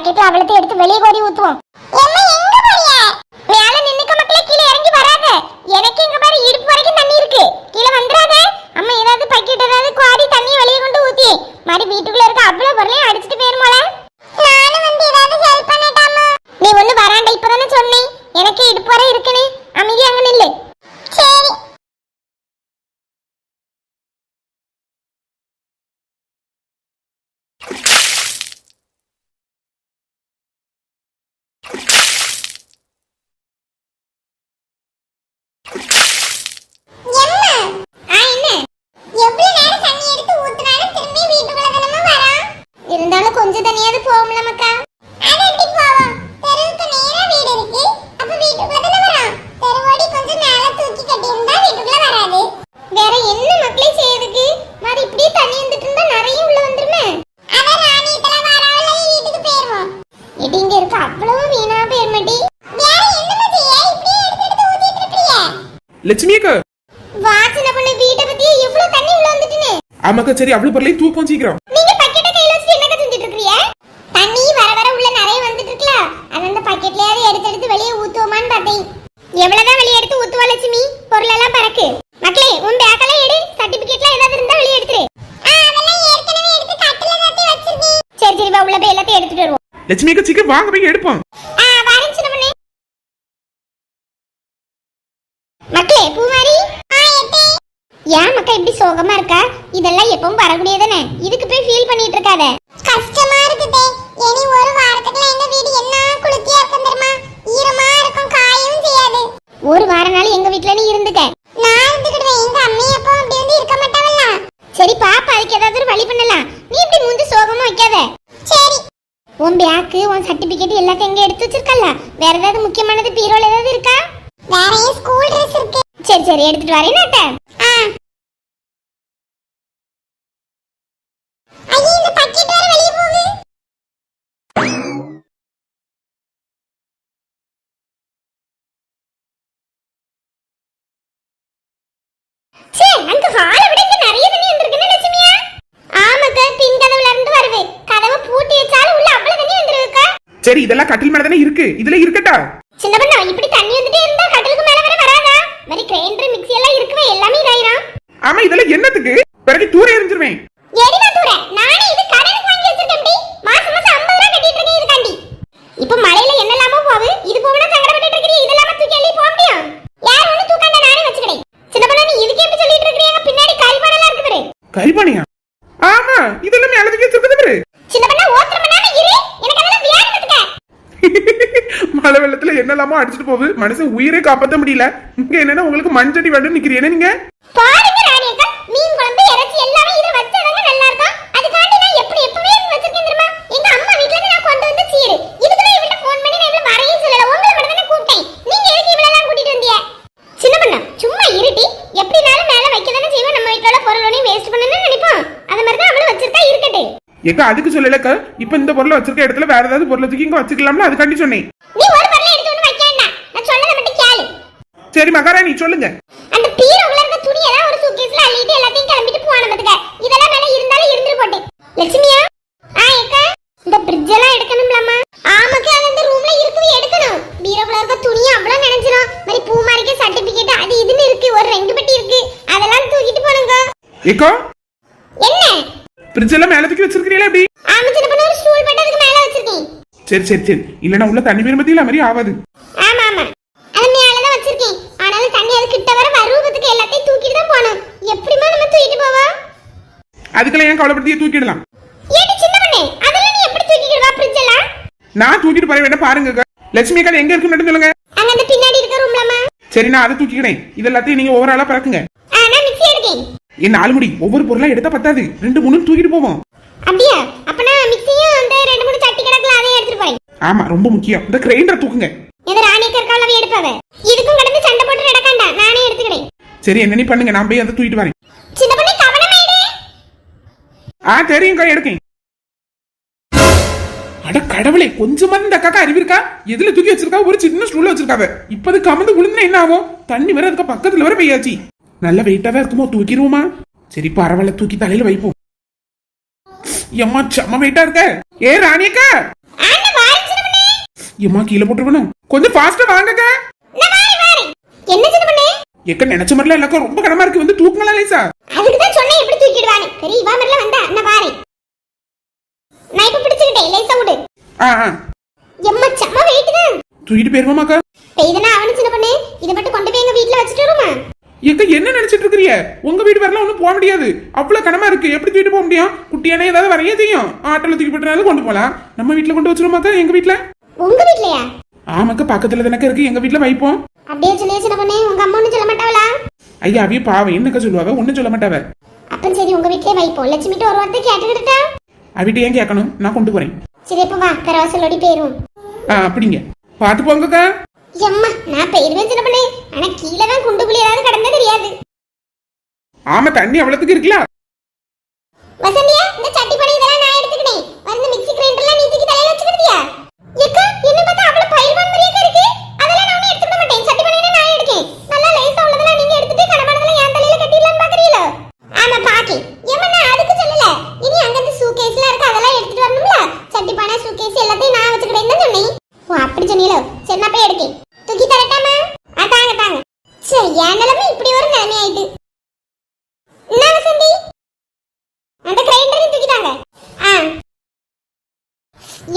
பக்கெட்ல அவளத்தை எடுத்து வெளியே கோரி ஊத்துவோம். மேல நின்னுக்க மக்களே கீழே இறங்கி வராத. எனக்கு இங்க பாரு இடுப்பு வரைக்கும் தண்ணி இருக்கு. கீழே வந்துடாத. அம்மா ஏதாவது பக்கெட் ஏதாவது குவாரி தண்ணி வெளியே கொண்டு ஊத்தி. மாதிரி வீட்டுக்குள்ள இருக்க அவ்வளவு பொருளையும் அடிச்சிட்டு போயிருமோல நானும் வந்து ஏதாவது ஹெல்ப் பண்ணட்டாமா நீ ஒண்ணு வராண்ட இப்பதானே சொன்னேன் எனக்கு இடுப்பு வரை இருக்குன்னு அமைதி அங்க நில்லு சரி எம்மா ஆ என்ன எவ்வளவு நேரம் தண்ணி எடுத்து ஊத்துனாலும் திரும்பி வீட்டுக்குள்ள தானே வரோம் இருந்தாலும் கொஞ்சம் தண்ணியாவது போகும்ல மக்கா அது எப்படி போவோம் தெருவுக்கு நேரா வீடு இருக்கு அப்ப வீட்டுக்குள்ள தானே வரோம் தெருவோடி கொஞ்சம் மேல தூக்கி கட்டி இருந்தா வீட்டுக்குள்ள வராது வேற என்ன மக்களே செய்யறதுக்கு மாதிரி இப்படியே தண்ணி வந்துட்டு இருந்தா நிறைய உள்ள வந்துருமே அதான் ராணி இதெல்லாம் வராவல வீட்டுக்கு போயிருவோம் இது இங்க இருக்க அவ்வளவு வீணா போயிர மாட்டி வேற என்னமா செய்ய இப்படியே எடுத்து எடுத்து ஊத்திட்டு இருக்கீங்க லட்சுமி அக்கா வா சின்ன பொண்ணு வீட்டை பத்தி எவ்வளவு தண்ணி உள்ள வந்துட்டுன்னு ஆமாக்கா சரி அவ்வளவு பொருளையும் தூக்கம் சீக்கிரம். நீங்க பக்கெட்டை கையில வச்சு என்னக்கா செஞ்சுட்டு இருக்கீங்க தண்ணி வர வர உள்ள நிறைய வந்துட்டு இருக்குல அது அந்த பக்கெட்லயாவது எடுத்து எடுத்து வெளியே ஊத்துவோமான்னு பார்த்தேன். எவ்வளவுதான் வெளியே எடுத்து ஊத்துவா லட்சுமி? பொருள் எல்லாம் பறக்கு. மக்களே உன் பேக்கெல்லாம் எடு. ஏதாவது இருந்தா வெளியே எடுத்துரு. சரி சரி வா உள்ள போய் எல்லாத்தையும் எடுத்துட்டு வருவோம். லட்சுமி அக்கா சீக்கிரம் வாங்க போய் எடுப்போம். மக்களே மக்கா இப்படி சோகமா இருக்கா? இதெல்லாம் எப்பவும் வரக்கூடியதானே இதுக்கு போய் ஃபீல் பண்ணிட்டு இருக்காத. கஷ்டமா இருக்குதே. இனி ஒரு வாரத்துக்குள்ள எங்க வீடு என்ன குளிர்ச்சியா இருக்கும் தெரியுமா? ஈரமா இருக்கும் காயவும் செய்யாது. ஒரு வார நாள் எங்க வீட்ல நீ இருந்துக்க நான் இருந்துக்கிடுவேன் எங்க அம்மா அப்பா அப்படி வந்து இருக்க மாட்டாவல்ல சரி பாப்பா அதுக்கு ஏதாவது ஒரு வழி பண்ணலாம். நீ இப்படி முந்து சோகமா வைக்காத. சரி. உன் பேக்கு உன் சர்டிபிகேட் எல்லாத்தையும் எங்க எடுத்து வச்சிருக்கல வேற ஏதாவது முக்கியமானது பீரோல ஏதாவது இருக்கா? வேற ஸ்கூல் ட்ரெஸ் இருக்கு? சரி சரி எடுத்துட்டு வரேன் நாட்ட ஐயே இந்த பக்கெட் வேற வெளிய போகுது சே அங்க ஹால விட இங்க நிறைய தண்ணி வந்திருக்குன்னு லட்சுமியா ஆமாக்கா பின் கதவுல இருந்து வருது கதவை பூட்டி வச்சாலும் உள்ள அவ்வளவு தண்ணி வந்திருக்கா சரி இதெல்லாம் கட்டில் மேல தானே இருக்கு. இதுல இருக்கட்டா? சின்ன பண்ணா இப்படி தண்ணி வந்துட்டே இருந்தா கட்டிலுக்கு மேல வர வராதா? மாதிரி கிரைண்டர் மிக்ஸி எல்லாம் இருக்குவே எல்லாமே இதாயிரும். ஆமா இதெல்லாம் என்னத்துக்கு? பிறகு தூர எரிஞ்சிருவேன் எடினா தூர நானே இது கடனுக்கு வாங்கி வச்சிருக்கேன் டி மாசம் மாசம் 50 ரூபாய் கட்டிட்டு இருக்கேன் இதுக்காண்டி இப்போ மழையில என்னலாமோ போகுது இது போகனா சங்கடப்பட்டு இருக்கீங்க இதெல்லாம் தூக்கி அள்ளி போக முடியும் யார் ஒண்ணு தூக்காண்ட நானே வச்சுக்கிறேன் சின்ன பண்ணா நீ இதுக்கு எப்படி சொல்லிட்டு இருக்கீங்க பின்னாடி கரிபாடெல்லாம் இருக்கு பாரு கரிபானியா ஆமா இதெல்லாம் மேல தூக்கி வச்சிருக்குது பாரு சின்ன பண்ணா ஓத்திர பண்ணாம இரு எனக்கு அதெல்லாம் வியாதி வந்துக்க மழை வெள்ளத்துல என்னெல்லாமோ அடிச்சுட்டு போகுது. மனுஷன் உயிரை காப்பாற்ற முடியல. இங்க என்னன்னா உங்களுக்கு மஞ்சடி வேண்டும் நிக்கிறீங்க. நீங்க பாருங்க ராணி அக்கா மீன் குழம்பு இறைச்சி எல்லாமே இத வச்சதாங்க நல்லா இருக்கும் அதுக்காண்டி நான் எப்படி எப்பவே இருந்து வச்சிருக்கேன் தெரியுமா எங்க அம்மா வீட்ல இருந்து நான் கொண்டு வந்து சீரு இதுக்குள்ள இவள்ட்ட ஃபோன் பண்ணி நான் இவ்வளவு வரையே சொல்லல உங்களை மட்டும் தானே கூப்பிட்டேன் நீங்க எதுக்கு இவ்வளவு எல்லாம் கூட்டிட்டு வந்தீங்க சின்ன பண்ணா சும்மா இருட்டி எப்படினாலும் மேல வைக்க தானே செய்வோம் நம்ம வீட்ல உள்ள பொருளையும் வேஸ்ட் பண்ணணும்னு நினைப்போம் அது மாதிரி தான் அவளும் வச்சிருக்கா ஏக்கா அதுக்கு சொல்லலக்கா. இப்ப இந்த பொருளை வச்சிருக்க இடத்துல வேற ஏதாவது பொருளை தூக்கி இங்க வச்சுக்கலாம்ல? அதுக்காண்டி சொன்னேன். நீ சரி மகாராணி சொல்லுங்க. அந்த பீரோக்குள்ள இருக்க துணி எல்லாம் ஒரு சூட்கேஸ்ல அள்ளிட்டு எல்லாத்தையும் கிளம்பிட்டு போன பத்துக்க. இதெல்லாம் மேல இருந்தாலும் இருந்துட்டு போட்டேன். லட்சுமியா? ஆ ஏக்கா. இந்த பிரிட்ஜ் எல்லாம் எடுக்கணும்லம்மா. ஆமாக்கா அது அந்த ரூம்ல இருக்கவே எடுக்கணும். பீரோக்குள்ள இருக்க துணி அவ்வளவு நினைச்சிரும். மாதிரி பூ மாறிக்க சர்டிபிகேட் அது இதுன்னு இருக்கு. ஒரு ரெண்டு பெட்டி இருக்கு. அதெல்லாம் தூக்கிட்டு போனுங்க ஏக்கா ஃப்ரிட்ஜ் எல்லாம் மேல தூக்கி வச்சிருக்கிறீங்களா எப்படி? ஆமா சின்ன பண்ண ஒரு ஸ்டூல் போட்டு அதுக்கு மேல வச்சிருக்கேன். சரி சரி சரி. இல்லனா உள்ள தண்ணி பேர் மத்தியில மாதிரி ஆகாது ஆமா ஆமா. அது மேலதான் வச்சிருக்கேன். ஆனாலும் தண்ணி அது கிட்ட வர வரூபத்துக்கு எல்லாத்தையும் தூக்கிட்டு தான் போகணும். எப்படிமா நம்ம தூக்கிட்டு போவோம் அதுக்கெல்லாம் ஏன் கவலைப்படுத்தியே தூக்கிடலாம்? ஏடி சின்ன பண்ணே? அதெல்லாம் நீ எப்படி தூக்கிடுவா ஃப்ரிட்ஜ் எல்லாம்? நான் தூக்கிட்டு போற வேணா பாருங்க. லட்சுமி அக்கா எங்க இருக்குன்னு மட்டும் சொல்லுங்க. அங்க அந்த பின்னாடி இருக்க ரூம்லமா சரி நான் அதை தூக்கிக்கிறேன். இது எல்லாத்தையும் நீங்க ஆளா பறக்குங்க. நான் மிக்ஸி எடுக்கேன். என் நாலு முடி ஒவ்வொரு பொருளா எடுத்தா பத்தாது. ரெண்டு மூணு தூக்கிட்டு போவோம். அப்படியா? அப்ப நான் மிக்ஸியும் அந்த ரெண்டு மூணு சட்டி கிடக்குல அதையும் எடுத்துட்டு போறேன் ஆமா ரொம்ப முக்கியம். இந்த கிரைண்டர் தூக்குங்க. இந்த ராணி கற்காலவே எடுப்பாவ? இதுக்கும் கடந்து சண்டை போட்டு நடக்காண்டா? நானே எடுத்துக்கிறேன். சரி என்ன நீ பண்ணுங்க. நான் போய் அதை தூக்கிட்டு வரேன். சின்ன பண்ணே கவனமாயிடு ஆ தெரியும்க்கா எடுக்கேன். அட கடவுளே கொஞ்சமாவது இந்த அக்காக்கா அறிவு இருக்கா? எதுல தூக்கி வச்சிருக்கா ஒரு சின்ன ஸ்டூல்ல வச்சிருக்காவ. இப்ப அது கமந்து விழுந்தா என்ன ஆகும்? தண்ணி வேற அதுக்கு பக்கத்துல வர பெய்யாச்சு. நல்ல வெயிட்டாவே இருக்குமோ? தூக்கிடுவோமா? சரி பரவாயில்ல தூக்கி தலையில வைப்போம். எம்மா செம்ம வெயிட்டா இருக்க. ஏ பண்ணே ஏமா கீழே போட்டுருவனும் கொஞ்சம் ஃபாஸ்டா வாங்கக்கா. என்ன எக்க நினைச்ச மாதிரிலாம் இல்லக்கா ரொம்ப கடமா இருக்கு. வந்து தூக்குங்களா லேசா? அதுக்கு தான் சொன்னேன் எப்படி தூக்கிடுவானு பெரிய இவா மாதிரிலாம் வந்தா நான் வாரேன் நான் இப்ப பிடிச்சுக்கிட்டேன் லேசா விடு. ஆ எம்மா செம்ம வெயிட் தான். தூக்கிட்டு போயிருவோமாக்கா பெய்தனா அவனு சின்ன பண்ணே இதை மட்டும் கொண்டு போய் எங்க வீட்ல வச்சுட்டு வருமா எக்க என்ன நினைச்சிட்டு இருக்கிறிய? உங்க வீடு வரலாம் ஒண்ணும் போக முடியாது. அவ்வளவு கனமா இருக்கு. எப்படி தூக்கிட்டு போக முடியும்? குட்டியானே ஏதாவது வரைய செய்யும் ஆட்டோல தூக்கி போட்டுனாலும் கொண்டு போலாம். நம்ம வீட்டுல கொண்டு வச்சிருமாக்கா எங்க வீட்டுல? உங்க வீட்லயா ஆமாக்கா பக்கத்துல தானக்கா இருக்கு. எங்க வீட்டுல வைப்போம். அப்படியே சொல்லியே சின்ன பண்ணே உங்க அம்மா ஒன்றும் சொல்ல மாட்டாவளா? ஐயா அவிய பாவம். என்னக்கா சொல்லுவாவ ஒண்ணும் சொல்ல மாட்டாவ. அப்ப சரி உங்க வீட்லயே வைப்போம். லட்சுமிட்டு ஒரு வார்த்தை கேட்டுக்கிட்டா அவிட்ட ஏன் கேட்கணும்? நான் கொண்டு போறேன். சரி இப்ப வா. கரவாசலோடி போயிரும் ஆ அப்படிங்க. பாத்து போங்கக்கா. எம்மா நான் போயிருவேன் சின்ன பண்ணே ஆனா கீழே தான் குண்டுக்குள்ளி ஏதாவது கடந்தா தெரியாது. ஆமா தண்ணி அவ்வளவுக்கு இருக்குல்ல வசந்தியா இந்த சட்டி பணி இதெல்லாம் நான் எடுத்துக்கிட்டேன் வந்து மிக்ஸி கிரைண்டர்லாம் நீ தூக்கி தலையில வச்சுக்கிட்டியா ஏக்கா என்ன பார்த்தா அவ்வளவு பயிர்வான் மாதிரியே இருக்கு அதெல்லாம் நான் ஒண்ணும் எடுத்துக்க மாட்டேன் சட்டி பணியை நான் எடுக்கேன் நல்லா லேசா உள்ளதெல்லாம் நீங்க எடுத்துட்டு கனமானதெல்லாம் என் தலையில கட்டிடலாம்னு பாக்குறீங்களோ ஆமா பாக்கி ஏமா நான் அதுக்கு சொல்லல இனி அங்க இருந்து சூகேஸ்லாம் இருக்கு அதெல்லாம் எடுத்துட்டு வரணும்ல சட்டி பானை சூகேஸ் எல்லாத்தையும் நான் வச்சுக்கிறேன்னு தான் சொன்னேன் ஓ அப்படி சொன்னீங்களோ சரி நான் போய் எடுக்கேன் தூக்கி தரட்டாமா ஆ தாங்க தாங்க சரி என் நிலைமை இப்படி ஒரு நிலைமை ஆயிட்டு. என்ன வசந்தி அந்த கிரைண்டரையும் தூக்கிட்டாங்க. ஆ.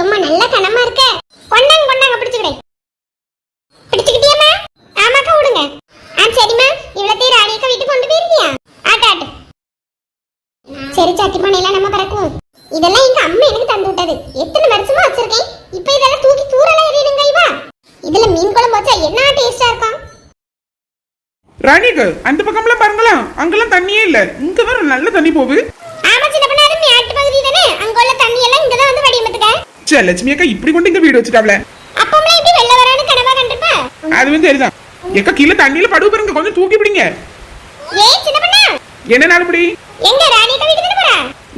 எம்மா நல்ல கனமா இருக்க. கொண்டாங்க கொண்டாங்க பிடிச்சுக்கிறேன் பிடிச்சுக்கிட்டியம்மா? ஆமாக்கா விடுங்க. ஆ சரிம்மா. இவ்வளத்தையும் ராணியக்கா வீட்டுக்கு கொண்டு போயிருந்தியா ஆட்டு ஆட்டு. சரி சட்டி நம்ம பறக்குவோம். இதெல்லாம் எங்க அம்மா எனக்கு தந்து விட்டது. எத்தனை வருஷமா வச்சிருக்கேன். இப்போ இதெல்லாம் தூக்கி தூரலாம் எறியணுங்க இவா. இதுல மீன் குழம்பு வச்சா என்ன டேஸ்டா இருக்கும்? ராணிக்கு அந்த பக்கம்லாம் பாருங்களேன் அங்கெல்லாம் தண்ணியே இல்ல. இங்க வேற நல்ல தண்ணி போகுது. அங்க இங்க சே லட்சுமி அக்கா இப்படி கொண்டு இங்க வீடு வச்சுட்டாப்ல. அது வந்து சரிதான். எக்கா கீழே தண்ணியில படுவு பாருங்க கொஞ்சம் தூக்கி பிடிங்க. என்ன தானே போறா?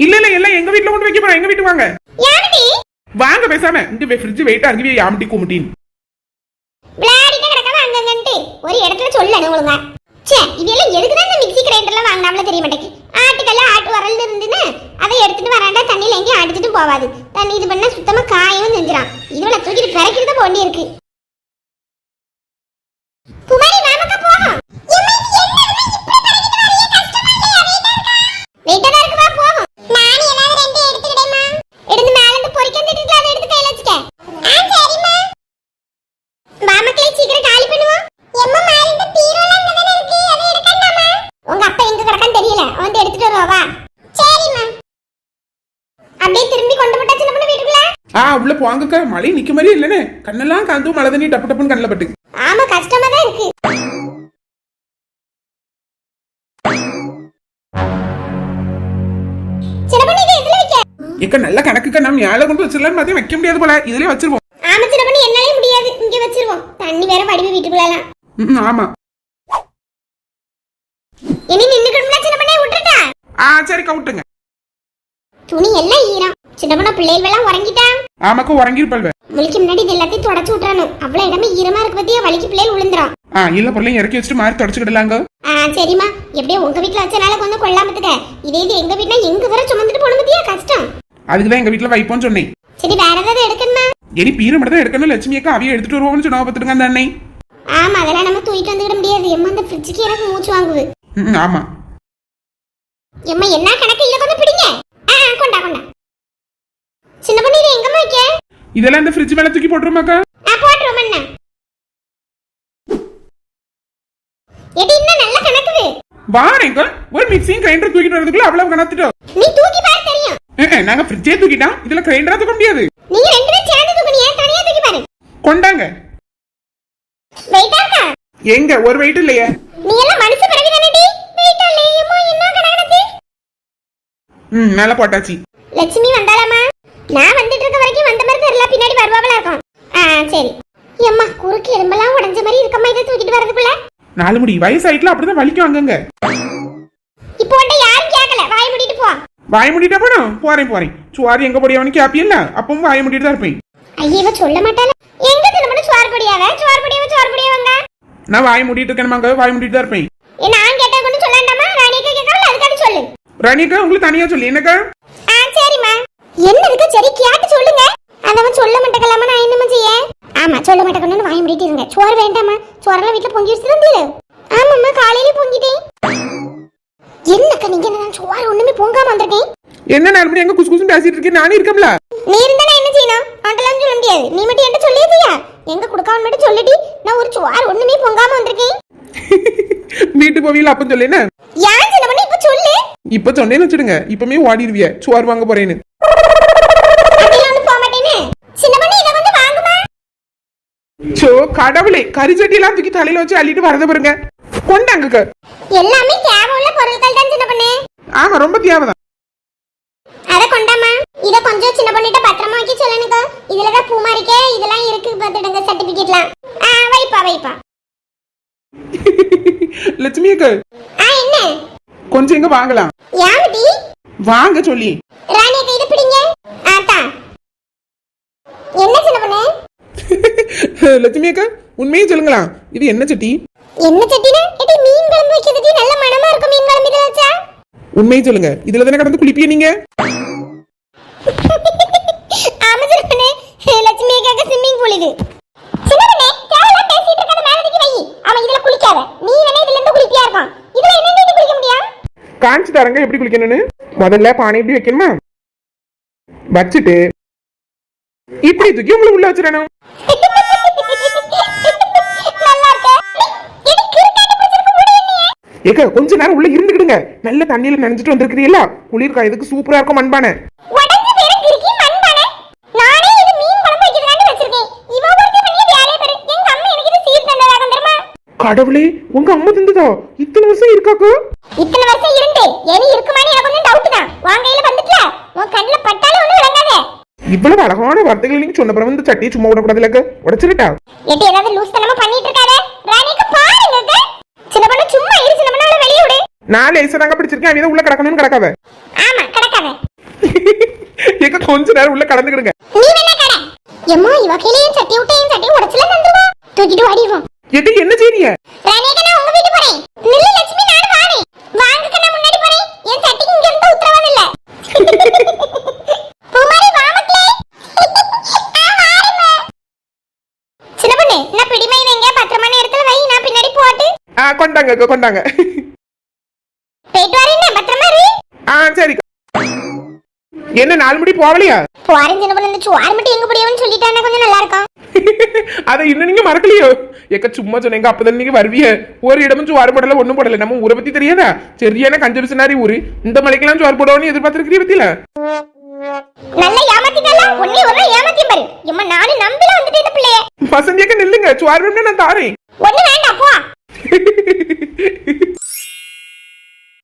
இல்ல இல்ல எல்லாம் எங்க வீட்டுல கொண்டு வைக்க போறோம் எங்க வீட்டுக்கு வாங்க. வாங்க பேசாம. இந்த ஃப்ரிட்ஜ் வெயிட்டா இருக்கு யாமட்டி அங்கங்கன்ட்டு. ஒரு இடத்துல சொல்லணும் ஒழுங்கா. சே இதெல்லாம் எதுக்கு தான் இந்த மிக்ஸி கிரைண்டர்லாம் வாங்கினாமல தெரிய மாட்டேங்குது ஆட்டுக்கல்ல ஆட்டு வரல் இருந்துன்னு அதை எடுத்துட்டு வராண்டா தண்ணியில் எங்கேயும் அடிச்சிட்டு போவாது. தண்ணி இது பண்ணால் சுத்தமாக காயவும் செஞ்சிடான் இதுவளை தூக்கிட்டு பிறக்கிறது போண்டி இருக்கு. குமாரி நாமக்கா போகும் வெயிட்டா இருக்கு வா போகும் நான் ஏதாவது ரெண்டு எடுத்துக்கிட்டேமா எடுத்து மேல இருந்து பொரிக்க திட்டுல அதை எடுத்து கையில வச்சுக்க ஆ சரிம்மா வா மக்களே சீக்கிரம் காலி பண்ணுவோம் எம்மா மாறி இந்த பீரோல இங்க தான இருக்கு அதை எடுக்கண்டாமா உங்க அப்பா எங்க கிடக்கான்னு தெரியல வந்து எடுத்துட்டு வருவா வா சரிம்மா அப்படியே திரும்பி கொண்டு போட்டா சின்ன பொண்ணு வீட்டுக்குள்ள ஆ போங்கக்கா மழை நிக்க மாதிரி இல்லனே. கண்ணெல்லாம் கந்து மழை தண்ணி டப்பு டப்புன்னு கண்ணில் பட்டு ஆமா கஷ்டமா தான் இருக்கு எக்க நல்ல கணக்குக்கா நம்ம மேல கொண்டு வச்சிடலாம் பார்த்தா வைக்க முடியாது போல. இதுலயே வச்சிருவோம். ஆமா சின்ன பொண்ணு என்னாலே முடியாது. இங்க வச்சிருவோம். தண்ணி வேற வடிவு வீட்டுக்குள்ளலாம். ஆமா. இனி நின்னுக்கணும்னா சின்ன பொண்ணே விட்டுட்டா ஆ சரி கவுட்டுங்க துணி எல்லாம் ஈரம். சின்ன பொண்ணு பிள்ளைகள் எல்லாம் உறங்கிட்டான் ஆமாக்கா உறங்கிருப்பல்வ வலிக்கு முன்னாடி இது எல்லாத்தையும் தொடச்சு விட்டுறணும். அவ்வளவு இடமே ஈரமா இருக்கு பத்தியா? வலிக்கு பிள்ளைகள் விழுந்துரும் ஆ இல்ல பொருளையும் இறக்கி வச்சுட்டு மாறி தொடச்சுக்கிடலாங்க. ஆ சரிம்மா. எப்படியோ உங்க வீட்ல வச்சனால கொஞ்சம் கொள்ளாமத்துக்க இதே இது எங்க வீட்ல எங்க வர சுமந்துட்டு போன பத்தியா? கஷ்டம். அதுக்கு தான் எங்க வீட்டுல வைப்போம்னு சொன்னேன். சரி வேற ஏதாவது எடுக்கணுமா? இனி பீரை மட்டும் தான் எடுக்கணும் லட்சுமி அக்கா அவைய எடுத்துட்டு வருவோம்னு சொன்னா பார்த்துட்டுங்க அந்த அன்னை. ஆமா அதெல்லாம் நம்ம தூக்கிட்டு வந்துவிட முடியாது. எம்மா அந்த ஃப்ரிட்ஜுக்கு எனக்கு மூச்சு வாங்குது. ம், ஆமா. எம்மா என்ன கணக்கு இல்ல கொஞ்சம் பிடிங்க ஆ ஆ, கொண்டா கொண்டா சின்ன பொண்ணு இது எங்கம்மா வைக்க இதெல்லாம் இந்த ஃப்ரிட்ஜ் மேல தூக்கி போட்டுருமாக்கா? நல்ல வாரேங்க ஒரு மிக்சியும் கிரைண்டர் தூக்கிட்டு வரதுக்குள்ள அவ்வளவு கணத்துட்டோம் நீ தூக்கி பாரு தெரியும். நாங்க ஃப்ரிட்ஜே தூக்கிட்டோம் இதுல கிரைண்டரா தூக்க முடியாது. நீங்க ரெண்டு பேரும் சேர்ந்து தூக்குனியா தனியா தூக்கி பாரு. கொண்டாங்க. எங்க ஒரு வெயிட் இல்லையே. நீ எல்லாம் மனுஷ பிறவி தானடி வெயிட்டா இல்லையம்மா என்ன கணக்கு ம் மேல போட்டாச்சு. லட்சுமி வந்தாளாமா நான் வந்துட்டு இருக்க வரைக்கும் பின்னாடி வருவாங்களா இருக்கும். ஆ சரி. அம்மா குறுக்கு எலும்பெல்லாம் உடைஞ்ச மாதிரி இருக்கம்மா இதை தூக்கிட்டு வரதுக்குள்ள நாலு முடி வயசாயிட்டுல அப்படிதான் வலிக்கும் அங்கங்க இப்போ உன்ட்ட யாரும் கேட்கல வாய் மூடிட்டு போ. வாய முடிட்டா போனோம் போறேன் போறேன். சுவாரி எங்க போடியவனு கேப்பியல்ல அப்பவும் வாய முடிட்டு தான் இருப்பேன். ஐயோ சொல்ல மாட்டாள. எங்க திரும்ப சோறு பொடியாவ சோறு பொடியாவ சோறு பொடியாவங்க நான் வாய முடிட்டு இருக்கணுமாங்க வாய முடிட்டு தான் இருப்பேன். ஏ நான் கேட்டா கொண்டு சொல்லாண்டாமா? ராணிக்கா கேட்கறல அதுக்காக சொல்லு. ராணிக்கா உங்களுக்கு தனியா சொல்லி. என்னக்கா? ஆ சரிம்மா. என்ன இருக்கு? சரி கேட்டு சொல்ல. சோறெல்லாம் வீட்டுல பொங்கி வந்தீரு ஆமாம்மா காலையில பொங்கிட்டேன். என்னக்கா நீங்க என்ன சோறு ஒண்ணுமே பொங்காம வந்திருக்கேன்? என்ன நாலு எங்க குசு குசுன்னு பேசிட்டு இருக்கேன்? நானே இருக்கம்ல? நீ இருந்தா நான் என்ன செய்யணும்? அதெல்லாம் சொல்ல முடியாது. நீ மட்டும் என்கிட்ட சொல்லியதியா எங்க கொடுக்காம மட்டும் சொல்லிட்டு நான் ஒரு சோறு ஒண்ணுமே பொங்காம வந்திருக்கேன். வீட்டுக்கு போவீங்களா அப்ப சொல்லு என்ன? ஏன் சின்ன பண்ணி இப்ப சொல்லு. இப்ப சொன்னேன்னு வச்சுடுங்க. இப்பமே ஓடிடுவிய. சோறு வாங்க போறேன்னு. சின்ன பண்ணி சோ கடவுளே கரிச்சட்டி எல்லாம் தூக்கி தலையில வச்சு அள்ளிட்டு வரத பாருங்க. கொண்டாங்க எல்லாமே தேவை உள்ள பொருட்கள் தான் சின்ன பண்ணு. ஆமா ரொம்ப தேவைதான் அத கொண்டாமா இத கொஞ்சம் சின்ன பண்ணிட்ட பத்திரமா வைக்க சொல்லணுங்க இதுலதான் பூமாரிக்க இதெல்லாம் இருக்கு. பார்த்துடுங்க சர்டிபிகேட்லாம் ஆ வைப்பா வைப்பா. லட்சுமி அக்கா ஆ என்ன? கொஞ்சம் எங்க வாங்கலாம். யாமடி வாங்க சொல்லி. ராணி அக்கா இது பிடிங்க ஆத்தா என்ன சின்ன பண்ணு லட்சுமி அக்கா உண்மையை சொல்லுங்களா? இது என்ன சட்டி? என்ன சட்டினா? எடி மீன் குழம்பு வைக்கிறதுக்கு நல்ல மணமா இருக்கும் மீன் குழம்பு இதுல வச்சா. உண்மையை சொல்லுங்க. இதுல தானே கடந்து குளிப்பிய நீங்க? ஆமா பண்ணு லட்சுமி அக்காக்கு ஸ்விம்மிங் பூல் இது. பண்ணு தேவையில்லாம் பேசிட்டு இருக்காத மேல தூக்கி வை. அவன் இதுல குளிக்காத. நீ வேணா இதுல இருந்து குளிப்பியா இருக்கும். இதுல என்ன நீ குளிக்க முடியும்? காஞ்சி தரங்க எப்படி குளிக்கணும்னு. முதல்ல பானை எப்படி வைக்கணுமா? வச்சுட்டு இப்படி தூக்கி உங்களை உள்ள வச்சிடணும். ஏக்க கொஞ்ச நேரம் உள்ள இருந்துக்கிடுங்க. நல்ல தண்ணியில நனைஞ்சிட்டு வந்திருக்கிறீங்களா குளிர் காயதுக்கு சூப்பரா இருக்கும் மண்பானை. கடவுளே உங்க அம்மா தந்ததா? இத்தனை வருஷம் இருக்காக்கு? இத்தனை வருஷம் இருந்து. எலி இருக்குமான்னு எனக்கு கொஞ்சம் டவுட் தான். உன் கையில வந்துட்டல? உன் கண்ணுல பட்டாலே ஒண்ணும் விளங்காதே. இவ்வளவு அழகான வார்த்தைகள் நீங்க சொன்ன பிறகு இந்த சட்டியை சும்மா விடக்கூடாது இல்லக்க உடச்சிருட்டா எட்டி ஏதாவது லூஸ் தனமா பண்ணிட்டு இருக்காத. ராணிக்கு பாருங்க அக்கா. சின்ன பொண்ணு சும்மா இரு சின்ன பொண்ணு அவளை வெளிய விடு நான் லேசா தாங்க பிடிச்சிருக்கேன். அவன் உள்ள கிடக்கணும்னு கிடக்காத. ஆமா கிடக்காத. ஏக்க கொஞ்ச நேரம் உள்ள கடந்துக்கிடுங்க. நீ வேணா கடை. எம்மா இவ கையிலயும் சட்டி விட்டையும் சட்டி உடச்சுல தூக்கிட்டு ஓடிடுவோம் எது என்ன செய்றீங்க ராணியக்கா நான் உங்க வீட்டு போறேன். நில்லு லட்சுமி நானும் வாரேன். வாங்கக்கா நான் முன்னாடி போறேன். என் சட்டிக்கு இங்க இருந்து உத்தரவாதம் இல்ல. பூமாரி வா மக்களே. ஆ, வாரேம்மா. சின்ன பொண்ணு நான் பிடிமை எங்க பத்திரமான இடத்துல வை. நான் பின்னாடி போட்டு. ஆ கொண்டாங்க கொண்டாங்க போயிட்டு வரேன் பத்திரமா இரு ஆ சரி என்ன நாலு மணி போகலையா போறேன் சின்ன பொண்ணு சுவார் மட்டும் எங்க முடியும்னு சொல்லிட்டானா கொஞ்சம் நல்லா இருக்கும்? அதை இன்னும் நீங்க மறக்கலையோ? ஏக்க சும்மா சொன்னீங்க அப்பதான் நீங்க வருவிய. ஒரு இடமும் சோறு போடல ஒண்ணும் போடல. நம்ம ஊரை பத்தி தெரியாதா? சரியான கஞ்சபிசனாரி ஊரு. இந்த மலைக்கெல்லாம் சோறு போடணும்னு எதிர்பார்த்திருக்கிறீ பத்தியில நல்லா ஏமாத்திட்டால ஒன்னே ஒரு ஏமாத்தி பாரு. எம்மா நானும் நம்பில வந்துட்டேன் இந்த பிள்ளைய. வசந்தியக்க நில்லுங்க. சோறு வேணும்னா நான் தாரேன். ஒண்ணு வேண்டாம் போ.